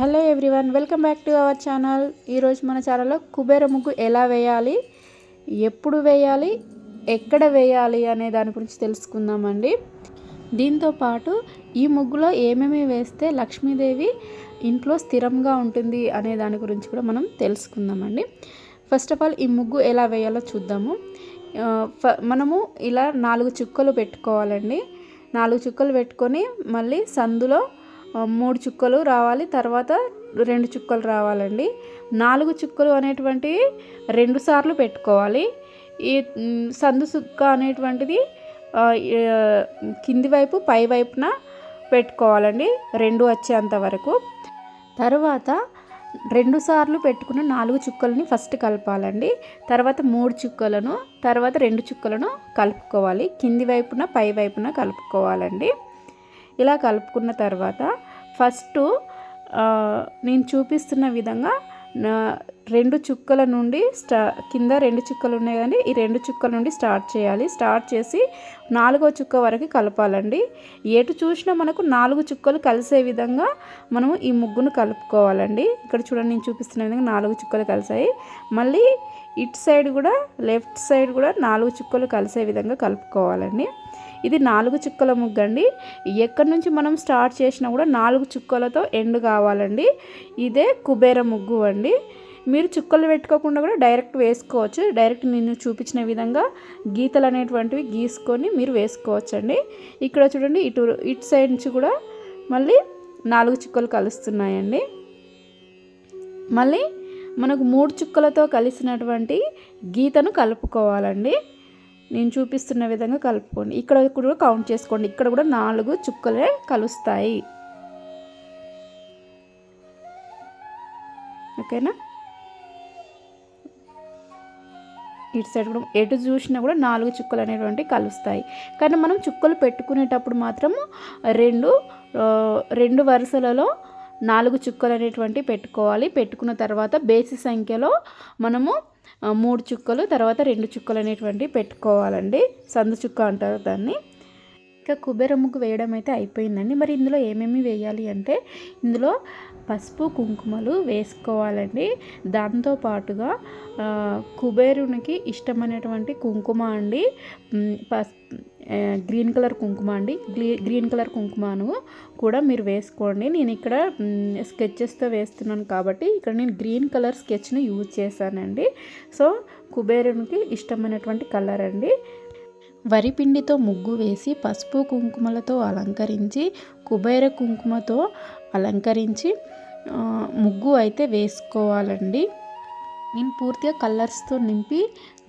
Hello everyone welcome back to our channel. ఈరోజు మన ఛానల్లో కుబేర ముగ్గు ఎలా వేయాలి ఎప్పుడు వేయాలి ఎక్కడ వేయాలి అనే దాని గురించి తెలుసుకుందామండి. దీంతో పాటు ఈ ముగ్గులో ఏమేమి వేస్తే లక్ష్మీదేవి ఇంట్లో స్థిరంగా ఉంటుంది అనే దాని గురించి కూడా మనం తెలుసుకుందామండి. ఫస్ట్ ఆఫ్ ఆల్ ఈ ముగ్గు ఎలా వేయాలో చూద్దాము. ఫ- మనము ఇలా నాలుగు చుక్కలు పెట్టుకోవాలండి. నాలుగు చుక్కలు పెట్టుకొని మళ్ళీ సందులో మూడు చుక్కలు రావాలి. తర్వాత రెండు చుక్కలు రావాలండి. నాలుగు చుక్కలు అనేటువంటివి రెండు సార్లు పెట్టుకోవాలి. ఈ సందు చుక్క అనేటువంటిది కింది వైపు పై వైపున పెట్టుకోవాలండి. రెండు వచ్చేంత వరకు. తర్వాత రెండు సార్లు పెట్టుకున్న నాలుగు చుక్కలని ఫస్ట్ కలపాలండి. తర్వాత మూడు చుక్కలను తర్వాత రెండు చుక్కలను కలుపుకోవాలి. కింది వైపున పై వైపున కలుపుకోవాలండి. ఇలా కలుపుకున్న తర్వాత ఫస్ట్ నేను చూపిస్తున్న విధంగా నా రెండు చుక్కల నుండి స్టా కింద రెండు చుక్కలు ఉన్నాయి కానీ ఈ రెండు చుక్కల నుండి స్టార్ట్ చేయాలి. స్టార్ట్ చేసి నాలుగో చుక్క వరకు కలపాలండి. ఎటు చూసినా మనకు నాలుగు చుక్కలు కలిసే విధంగా మనము ఈ ముగ్గును కలుపుకోవాలండి. ఇక్కడ చూడండి నేను చూపిస్తున్న విధంగా నాలుగు చుక్కలు కలిసాయి. మళ్ళీ ఇటు సైడ్ కూడా లెఫ్ట్ సైడ్ కూడా నాలుగు చుక్కలు కలిసే విధంగా కలుపుకోవాలండి. ఇది నాలుగు చుక్కల ముగ్గు అండి ఎక్కడి నుంచి మనం స్టార్ట్ చేసినా కూడా నాలుగు చుక్కలతో ఎండ్ కావాలండి. ఇదే కుబేర ముగ్గు అండి. మీరు చుక్కలు పెట్టుకోకుండా కూడా డైరెక్ట్ వేసుకోవచ్చు. డైరెక్ట్ నేను చూపించిన విధంగా గీతలు అనేటువంటివి గీసుకొని మీరు వేసుకోవచ్చండి. ఇక్కడ చూడండి ఇటు ఇటు సైడ్ నుంచి కూడా మళ్ళీ నాలుగు చుక్కలు కలుస్తున్నాయండి. మళ్ళీ మనకు మూడు చుక్కలతో కలిసినటువంటి గీతను కలుపుకోవాలండి. నేను చూపిస్తున్న విధంగా కలుపుకోండి. ఇక్కడ కూడా కౌంట్ చేసుకోండి. ఇక్కడ కూడా నాలుగు చుక్కలే కలుస్తాయి. ఓకేనా? ఇటు సైడ్ కూడా ఎటు చూసినా కూడా నాలుగు చుక్కలు అనేటువంటివి కలుస్తాయి. కానీ మనం చుక్కలు పెట్టుకునేటప్పుడు మాత్రము రెండు రెండు వరుసలలో నాలుగు చుక్కలు అనేటువంటి పెట్టుకోవాలి. పెట్టుకున్న తర్వాత బేసి సంఖ్యలో మనము మూడు చుక్కలు తర్వాత రెండు చుక్కలు అనేటువంటి పెట్టుకోవాలండి. సందు చుక్క అంటారు దాన్ని. ఇంకా కుబేర ముగ్గు వేయడం అయితే అయిపోయిందండి. మరి ఇందులో ఏమేమి వేయాలి అంటే ఇందులో పసుపు కుంకుమలు వేసుకోవాలండి. దాంతో పాటుగా కుబేరునికి ఇష్టమైనటువంటి కుంకుమ అండి. పస్ గ్రీన్ కలర్ కుంకుమ అండి. గ్రీ- గ్రీన్ కలర్ కుంకుమను కూడా మీరు వేసుకోండి. నేను ఇక్కడ స్కెచెస్తో వేస్తున్నాను కాబట్టి ఇక్కడ నేను గ్రీన్ కలర్ స్కెచ్ని యూజ్ చేశానండి. సో కుబేరునికి ఇష్టమైనటువంటి కలర్ అండి. వరిపిండితో ముగ్గు వేసి పసుపు కుంకుమలతో అలంకరించి కుబేర కుంకుమతో అలంకరించి ముగ్గు అయితే వేసుకోవాలండి. నేను పూర్తిగా కలర్స్తో నింపి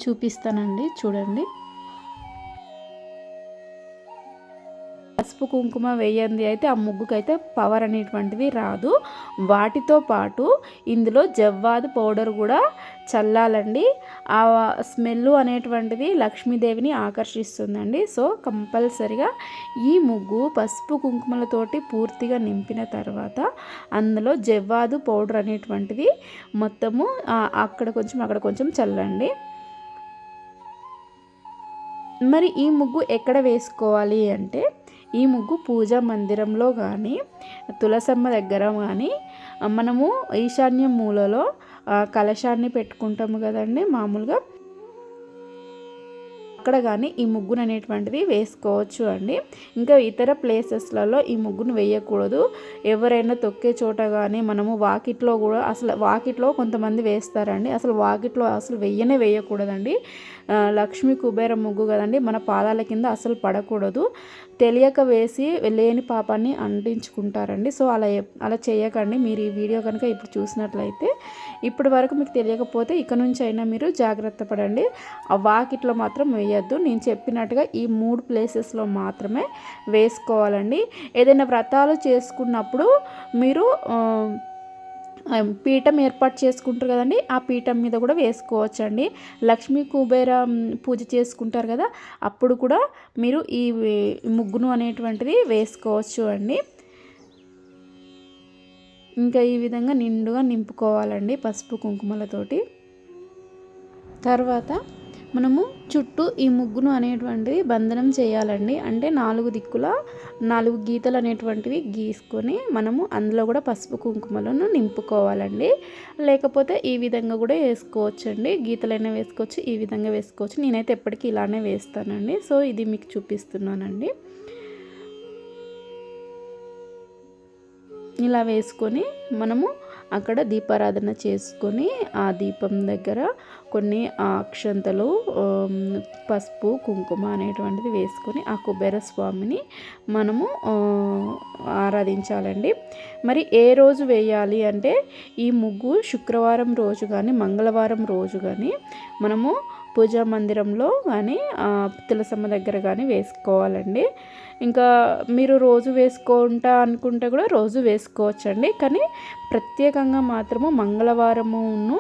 చూపిస్తానండి. చూడండి. పసుపు కుంకుమ వేయంది అయితే ఆ ముగ్గుకైతే పవర్ అనేటువంటిది రాదు. వాటితో పాటు ఇందులో జవ్వాది పౌడర్ కూడా చల్లాలండి. ఆ స్మెల్ అనేటువంటిది లక్ష్మీదేవిని ఆకర్షిస్తుందండి. సో కంపల్సరిగా ఈ ముగ్గు పసుపు కుంకుమలతోటి పూర్తిగా నింపిన తర్వాత అందులో జవ్వాదు పౌడర్ అనేటువంటిది మొత్తము అక్కడ కొంచెం అక్కడ కొంచెం చల్లండి. మరి ఈ ముగ్గు ఎక్కడ వేసుకోవాలి అంటే ఈ ముగ్గు పూజా మందిరంలో కానీ తులసమ్మ దగ్గర కానీ మనము ఈశాన్య మూలలో కలశాన్ని పెట్టుకుంటాము కదండి మామూలుగా. అక్కడ కానీ ఈ ముగ్గును అనేటువంటిది వేసుకోవచ్చు అండి. ఇంకా ఇతర ప్లేసెస్లలో ఈ ముగ్గును వేయకూడదు. ఎవరైనా తొక్కే చోట కానీ మనము వాకిట్లో కూడా అసలు వాకిట్లో కొంతమంది వేస్తారండి. అసలు వాకిట్లో అసలు వెయ్యనే వేయకూడదండి. లక్ష్మీ కుబేర ముగ్గు కదండి మన పాదాల కింద అసలు పడకూడదు. తెలియక వేసి లేని పాపాన్ని అంటించుకుంటారండి. సో అలా అలా చేయకండి. మీరు ఈ వీడియో కనుక ఇప్పుడు చూసినట్లయితే ఇప్పటి వరకు మీకు తెలియకపోతే ఇక నుంచి అయినా మీరు జాగ్రత్త పడండి. ఆ వాకిట్లో మాత్రం వేయద్దు. నేను చెప్పినట్టుగా ఈ మూడు ప్లేసెస్లో మాత్రమే వేసుకోవాలండి. ఏదైనా వ్రతాలు చేసుకున్నప్పుడు మీరు పీఠం ఏర్పాటు చేసుకుంటారు కదండి ఆ పీఠం మీద కూడా వేసుకోవచ్చండి. లక్ష్మీ కుబేర పూజ చేసుకుంటారు కదా అప్పుడు కూడా మీరు ఈ ముగ్గును అనేటువంటిది వేసుకోవచ్చు అండి. ఇంకా ఈ విధంగా నిండుగా నింపుకోవాలండి పసుపు కుంకుమలతోటి. తర్వాత మనము చుట్టూ ఈ ముగ్గును అనేటువంటిది బంధనం చేయాలండి. అంటే నాలుగు దిక్కుల నాలుగు గీతలు అనేటువంటివి గీసుకొని మనము అందులో కూడా పసుపు కుంకుమలను నింపుకోవాలండి. లేకపోతే ఈ విధంగా కూడా వేసుకోవచ్చండి. గీతలైనా వేసుకోవచ్చు ఈ విధంగా వేసుకోవచ్చు. నేనైతే ఎప్పటికీ ఇలానే వేస్తానండి. సో ఇది మీకు చూపిస్తున్నానండి. ఇలా వేసుకొని మనము అక్కడ దీపారాధన చేసుకొని ఆ దీపం దగ్గర కొన్ని అక్షంతలు పసుపు కుంకుమ అనేటువంటిది వేసుకొని ఆ కుబేర స్వామిని మనము ఆరాధించాలండి. మరి ఏ రోజు వేయాలి అంటే ఈ ముగ్గు శుక్రవారం రోజు కానీ మంగళవారం రోజు కానీ మనము పూజా మందిరంలో కానీ తులసమ్మ దగ్గర కానీ వేసుకోవాలండి. ఇంకా మీరు రోజు వేసుకుంటా అనుకుంటే కూడా రోజు వేసుకోవచ్చండి. కానీ ప్రత్యేకంగా మాత్రము మంగళవారమును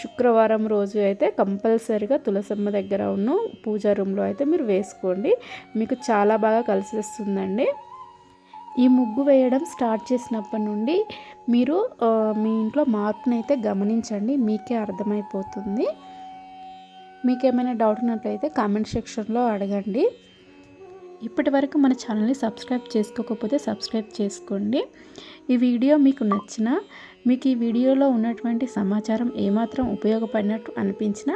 శుక్రవారం రోజు అయితే కంపల్సరిగా తులసమ్మ దగ్గర ఉన్న పూజా రూమ్లో అయితే మీరు వేసుకోండి. మీకు చాలా బాగా కలిసి వస్తుందండి. ఈ ముగ్గు వేయడం స్టార్ట్ చేసినప్పటి నుండి మీరు మీ ఇంట్లో మార్పునైతే గమనించండి. మీకే అర్థమైపోతుంది. మీకు ఏమైనా డౌట్ ఉన్నట్లయితే కామెంట్ సెక్షన్లో అడగండి. ఇప్పటి వరకు మన ఛానల్ని సబ్స్క్రైబ్ చేసుకోకపోతే సబ్స్క్రైబ్ చేసుకోండి. ఈ వీడియో మీకు నచ్చిన మీకు ఈ వీడియోలో ఉన్నటువంటి సమాచారం ఏమాత్రం ఉపయోగపడినట్టు అనిపించినా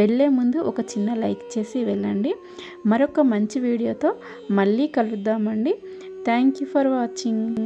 వెళ్ళే ముందు ఒక చిన్న లైక్ చేసి వెళ్ళండి. మరొక మంచి వీడియోతో మళ్ళీ కలుద్దామండి. Thank you for watching